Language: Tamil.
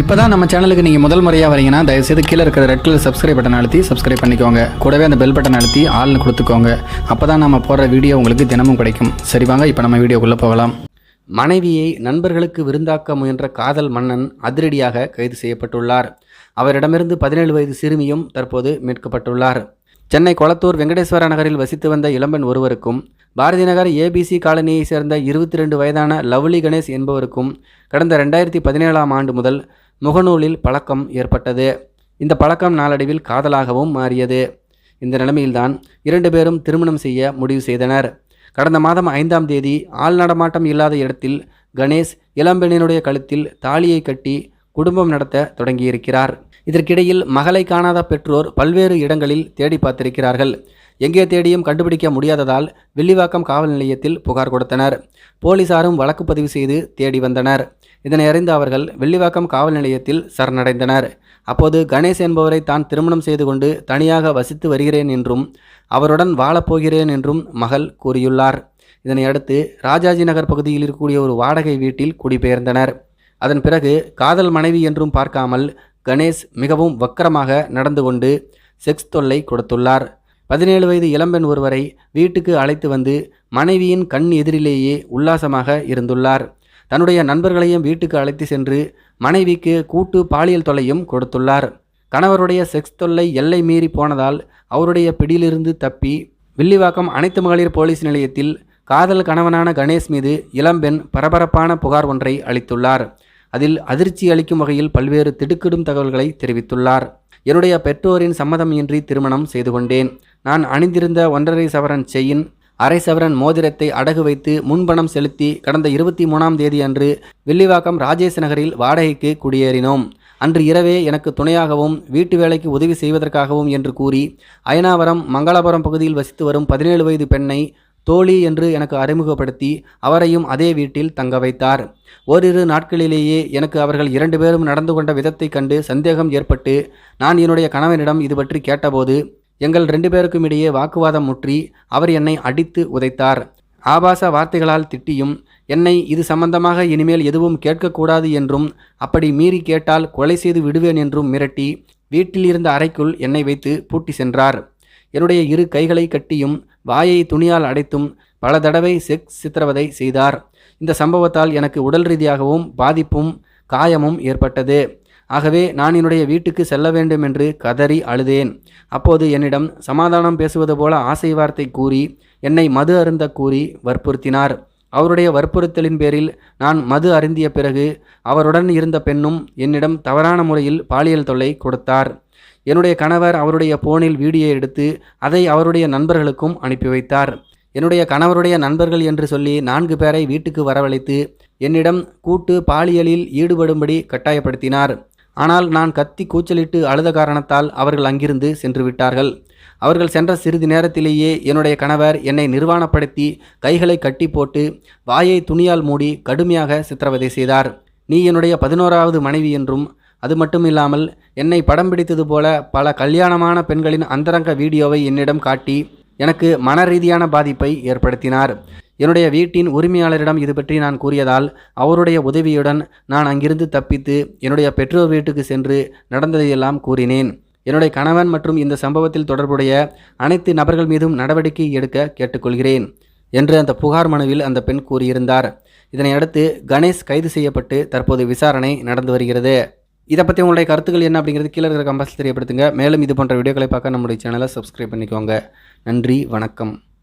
இப்போ தான் நம்ம சேனலுக்கு நீங்கள் முதல் முறையாக வரீங்கன்னா தயவுசெய்து கீழே இருக்கிற ரெட் கலர் சப்ஸ்கிரைப் பட்டன் அழுத்தி சப்ஸ்கிரைப் பண்ணிக்கோங்க. கூடவே அந்த பெல் பட்டன் அழுத்தி ஆள்னு கொடுத்துக்கோங்க. அப்போ தான் நம்ம போடுற வீடியோ உங்களுக்கு தினமும் கிடைக்கும். சரி வாங்க இப்போ நம்ம வீடியோக்குள்ளே போகலாம். மனைவியை நண்பர்களுக்கு விருந்தாக்க முயன்ற காதல் மன்னன் அதிரடியாக கைது செய்யப்பட்டுள்ளார். அவரிடமிருந்து பதினேழு வயது சிறுமியும் தற்போது மீட்கப்பட்டுள்ளார். சென்னை கொளத்தூர் வெங்கடேஸ்வர நகரில் வசித்து வந்த இளம்பெண் ஒருவருக்கும் பாரதி நகர் ஏபிசி காலனியைச் சேர்ந்த இருபத்தி ரெண்டு வயதான லவ்லி கணேஷ் என்பவருக்கும் கடந்த ரெண்டாயிரத்தி பதினேழாம் ஆண்டு முதல் முகநூலில் பழக்கம் ஏற்பட்டது. இந்த பழக்கம் நாளடைவில் காதலாகவும் மாறியது. இந்த நிலைமையில்தான் இரண்டு பேரும் திருமணம் செய்ய முடிவு செய்தனர். கடந்த மாதம் ஐந்தாம் தேதி ஆள் நடமாட்டம் இல்லாத இடத்தில் கணேஷ் இளம்பெண்ணினுடைய கழுத்தில் தாலியை கட்டி குடும்பம் நடத்த தொடங்கியிருக்கிறார். இதற்கிடையில் மகளை காணாத பெற்றோர் பல்வேறு இடங்களில் தேடி பார்த்திருக்கிறார்கள். எங்கே தேடியும் கண்டுபிடிக்க முடியாததால் வில்லிவாக்கம் காவல் நிலையத்தில் புகார் கொடுத்தனர். போலீசாரும் வழக்கு பதிவு செய்து தேடி வந்தனர். இதனை அறிந்த அவர்கள் வெள்ளிவாக்கம் காவல் நிலையத்தில் சரணடைந்தனர். அப்போது கணேஷ் என்பவரை தான் திருமணம் செய்து கொண்டு தனியாக வசித்து வருகிறேன் என்றும் அவருடன் வாழப்போகிறேன் என்றும் மகள் கூறியுள்ளார். இதனையடுத்து ராஜாஜி நகர் பகுதியில் இருக்கக்கூடிய ஒரு வாடகை வீட்டில் குடிபெயர்ந்தனர். அதன் பிறகு காதல் மனைவி என்றும் பார்க்காமல் கணேஷ் மிகவும் வக்கரமாக நடந்து கொண்டு செக்ஸ் தொல்லை கொடுத்துள்ளார். பதினேழு வயது இளம்பெண் ஒருவரை வீட்டுக்கு அழைத்து வந்து மனைவியின் கண் எதிரிலேயே உல்லாசமாக இருந்துள்ளார். தன்னுடைய நண்பர்களையும் வீட்டுக்கு அழைத்து சென்று மனைவிக்கு கூட்டு பாலியல் தொல்லையும் கொடுத்துள்ளார். கணவருடைய செக்ஸ் தொல்லை எல்லை மீறி போனதால் அவருடைய பிடியிலிருந்து தப்பி வில்லிவாக்கம் அனைத்து மகளிர் போலீஸ் நிலையத்தில் காதல் கணவனான கணேஷ் மீது இளம்பெண் பரபரப்பான புகார் ஒன்றை அளித்துள்ளார். அதில் அதிர்ச்சி அளிக்கும் வகையில் பல்வேறு திடுக்கிடும் தகவல்களை தெரிவித்துள்ளார். என்னுடைய பெற்றோரின் சம்மதமின்றி திருமணம் செய்து கொண்டேன். நான் அணிந்திருந்த ஒன்றரை சவரன் செயின் அரை சவரன் மோதிரத்தை அடகு வைத்து முன்பணம் செலுத்தி கடந்த இருபத்தி மூணாம் தேதி அன்று வில்லிவாக்கம் ராஜேஷ் நகரில் வாடகைக்கு குடியேறினோம். அன்று இரவே எனக்கு துணையாகவும் வீட்டு வேலைக்கு உதவி செய்வதற்காகவும் என்று கூறி அயனாவரம் மங்களபுரம் பகுதியில் வசித்து வரும் பதினேழு வயது பெண்ணை தோழி என்று எனக்கு அறிமுகப்படுத்தி அவரையும் அதே வீட்டில் தங்க வைத்தார். ஓரிரு நாட்களிலேயே எனக்கு அவர்கள் இரண்டு பேரும் நடந்து கொண்ட விதத்தை கண்டு சந்தேகம் ஏற்பட்டு நான் என்னுடைய கணவனிடம் இது பற்றி கேட்டபோது எங்கள் ரெண்டு பேருக்கும் இடையே வாக்குவாதம் முற்றி அவர் என்னை அடித்து உதைத்தார். ஆபாச வார்த்தைகளால் திட்டியும் என்னை இது சம்பந்தமாக இனிமேல் எதுவும் கேட்கக்கூடாது என்றும் அப்படி மீறி கேட்டால் கொலை செய்து விடுவேன் என்றும் மிரட்டி வீட்டில் இருந்த அறைக்குள் என்னை வைத்து பூட்டி சென்றார். என்னுடைய இரு கைகளை கட்டியும் வாயை துணியால் அடைத்தும் பல தடவை செக்ஸ் சித்திரவதை செய்தார். இந்த சம்பவத்தால் எனக்கு உடல் ரீதியாகவும் பாதிப்பும் காயமும் ஏற்பட்டது. ஆகவே நான் என்னுடைய வீட்டுக்கு செல்ல வேண்டும் என்று கதறி அழுதேன். அப்போது என்னிடம் சமாதானம் பேசுவது போல ஆசை வார்த்தை கூறி என்னை மது அருந்த கூறி வற்புறுத்தினார். அவருடைய வற்புறுத்தலின் பேரில் நான் மது அருந்திய பிறகு அவருடன் இருந்த பெண்ணும் என்னிடம் தவறான முறையில் பாலியல் தொல்லை கொடுத்தார். என்னுடைய கணவர் அவருடைய போனில் வீடியோ எடுத்து அதை அவருடைய நண்பர்களுக்கும் அனுப்பி வைத்தார். என்னுடைய கணவருடைய நண்பர்கள் என்று சொல்லி நான்கு பேரை வீட்டுக்கு வரவழைத்து என்னிடம் கூட்டு பாலியலில் ஈடுபடும்படி கட்டாயப்படுத்தினார். ஆனால் நான் கத்தி கூச்சலிட்டு அழுத காரணத்தால் அவர்கள் அங்கிருந்து சென்று விட்டார்கள். அவர்கள் சென்ற சிறிது நேரத்திலேயே என்னுடைய கணவர் என்னை நிர்வாணப்படுத்தி கைகளை கட்டி போட்டு வாயை துணியால் மூடி கடுமையாக சித்திரவதை செய்தார். நீ என்னுடைய பதினோராவது மனைவி என்றும் அது மட்டும் இல்லாமல் என்னை படம் பிடித்தது போல பல கல்யாணமான பெண்களின் அந்தரங்க வீடியோவை என்னிடம் காட்டி எனக்கு மன ரீதியான பாதிப்பை ஏற்படுத்தினார். என்னுடைய வீட்டின் உரிமையாளரிடம் இது பற்றி நான் கூறியதால் அவருடைய உதவியுடன் நான் அங்கிருந்து தப்பித்து என்னுடைய பெற்றோர் வீட்டுக்கு சென்று நடந்ததையெல்லாம் கூறினேன். என்னுடைய கணவன் மற்றும் இந்த சம்பவத்தில் தொடர்புடைய அனைத்து நபர்கள் மீதும் நடவடிக்கை எடுக்க கேட்டுக்கொள்கிறேன் என்று அந்த புகார் மனுவில் அந்த பெண் கூறியிருந்தார். இதனை அடுத்து கணேஷ் கைது செய்யப்பட்டு தற்போது விசாரணை நடந்து வருகிறது. இதை பற்றி உங்களுடைய கருத்துக்கள் என்ன அப்படிங்கிறது கீழே இருக்கிற கம்பல்ஸ் தெரியப்படுத்துங்க. மேலும் இது போன்ற வீடியோக்களை பார்க்க நம்முடைய சேனலை சப்ஸ்கிரைப் பண்ணிக்கோங்க. நன்றி வணக்கம்.